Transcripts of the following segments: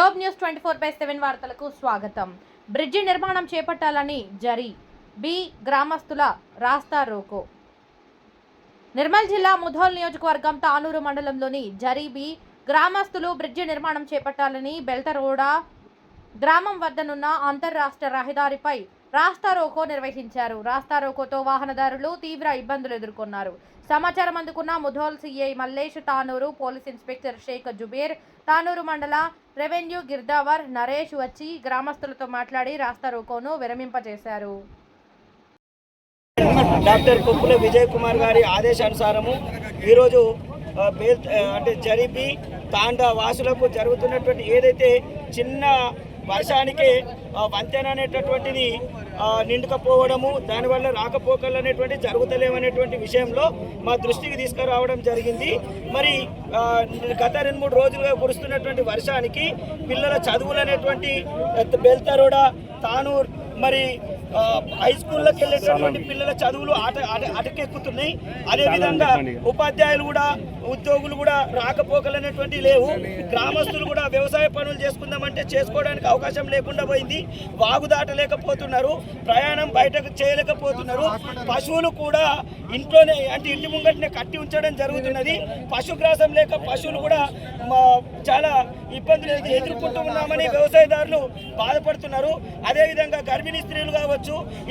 Twenty four by seven వార్తలకు స్వాగతం. Bridge నిర్మాణం చేపట్టాలని జరి బి గ్రామస్తుల రాస్తా రోకో. నిర్మల్ జిల్లా ముధోల్ నియోజకవర్గం తానూరు మండలంలోని జరి బి గ్రామస్తులు బ్రిడ్జి నిర్మాణం చేపట్టాలని బెల్తరోడా గ్రామం వద్దనున్న అంతర్రాష్ట్ర రహదారిపై రాస్తా రోకో నిర్వహించారు. రాస్తా రోకోతో వాహనదారులు తీవ్ర ఇబ్బందులు ఎదుర్కొన్నారు. సమాచారం అందుకున్న Mudhol C I Mallesh Tanur police inspector Shaik Zubair Tanur మండల రెవెన్యూ గిర్దావర్ నరేష్ వచ్చి గ్రామస్తులతో మాట్లాడి రాస్తా రోకోను విరమింపజేశారు. డాక్టర్ కొప్పుల విజయ్ కుమార్ గారి ఆదేశానుసారము ఈరోజు అంటే జరిపి తాండా వాసులకు జరుగుతున్నటువంటి ఏదైతే చిన్న వర్షానికి వంతెన అనేటటువంటిది నిండుకపోవడము దానివల్ల రాకపోకలు అనేటువంటి జరుగుతలేవనేటువంటి విషయంలో మా దృష్టికి తీసుకురావడం జరిగింది. మరి గత రెండు మూడు రోజులుగా కురుస్తున్నటువంటి వర్షానికి పిల్లల చదువులు అనేటువంటి బెల్తరోడ తానూర్ మరి హై స్కూల్లోకి వెళ్ళేటటువంటి పిల్లల చదువులు ఆట ఆట- అటకెక్కుతున్నాయి. అదేవిధంగా ఉపాధ్యాయులు కూడా ఉద్యోగులు కూడా రాకపోకలు అనేటువంటి లేవు. గ్రామస్తులు కూడా వ్యవసాయ పనులు చేసుకుందామంటే చేసుకోవడానికి అవకాశం లేకుండా పోయింది. వాగు దాటలేకపోతున్నారు ప్రయాణం బయటకు చేయలేకపోతున్నారు. పశువులు కూడా ఇంట్లోనే అంటే ఇంటి ముంగటనే కట్టి ఉంచడం జరుగుతున్నది. పశుగ్రాసం లేక పశువులు కూడా చాలా ఇబ్బందులు ఎదు- ఎదుర్కొంటూ ఉన్నామని వ్యవసాయదారులు బాధపడుతున్నారు. అదేవిధంగా గర్భిణీ స్త్రీలు కావచ్చు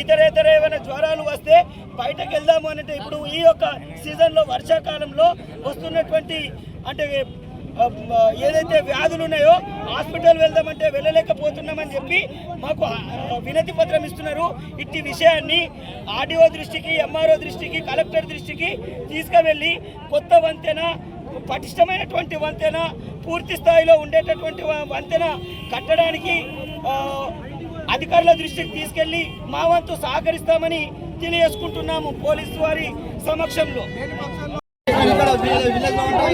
ఇతర ఇతర ఏమైనా జ్వరాలు వస్తే బయటకు వెళ్దాము అంటే ఇప్పుడు ఈ యొక్క సీజన్లో వర్షాకాలంలో వస్తున్నటువంటి అంటే ఏదైతే వ్యాధులు ఉన్నాయో హాస్పిటల్ వెళ్దామంటే వెళ్ళలేకపోతున్నామని చెప్పి మాకు వినతి పత్రం ఇస్తున్నారు. ఇట్టి విషయాన్ని ఆర్డీఓ దృష్టికి ఎంఆర్ఓ దృష్టికి కలెక్టర్ దృష్టికి తీసుకువెళ్ళి కొత్త వంతెన పటిష్టమైనటువంటి వంతెన పూర్తి స్థాయిలో ఉండేటటువంటి వంతెన కట్టడానికి అధికారుల దృష్టికి తీసుకెళ్ళి మా వంతు సహకరిస్తామని తెలియజేసుకుంటున్నాము పోలీసు వారి సమక్షంలో. ఇక్కడ విలేజ్ విలేజ్లో ఉంటే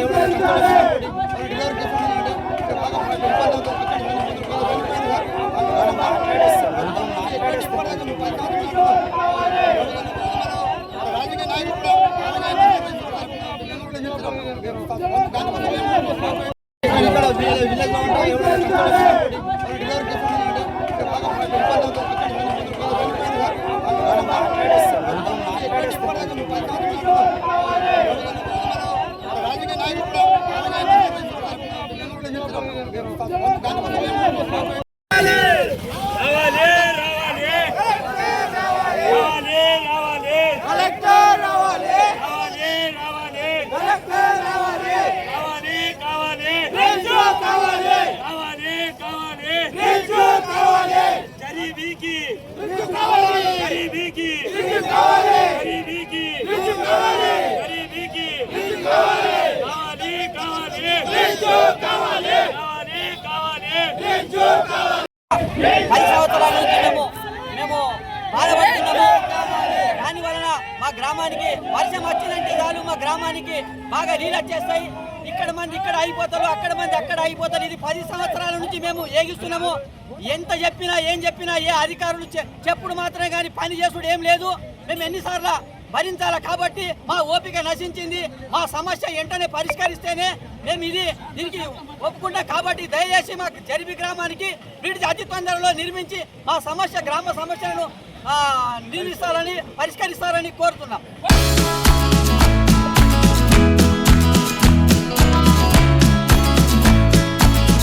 ఎవరైనా Gracias. పది సంవత్సరాల నుంచి మేము మేము బాధపడుతున్నాము. దాని వలన మా గ్రామానికి వర్షం వచ్చిందంటే చాలు. మా గ్రామానికి బాగా నీళ్ళు వచ్చేస్తాయి. ఇక్కడ మంది ఇక్కడ అయిపోతారు అక్కడ మంది అక్కడ అయిపోతారు. ఇది పది సంవత్సరాల నుంచి మేము ఏగిస్తున్నాము. ఎంత చెప్పినా ఏం చెప్పినా ఏ అధికారులు చెప్పుడు మాత్రమే కానీ పని చేసుడు ఏం లేదు. మేము ఎన్నిసార్లు భరించాలి కాబట్టి మా ఓపిక నశించింది. మా సమస్య వెంటనే పరిష్కరిస్తేనే మేము ఇది దీనికి ఒప్పుకుంటాం కాబట్టి దయచేసి మా జరిబి గ్రామానికి బ్రిడ్జ్ అతి తొందరలో నిర్మించి మా సమస్య గ్రామ సమస్యలను నిర్మిస్తారని పరిష్కరిస్తారని కోరుతున్నాం.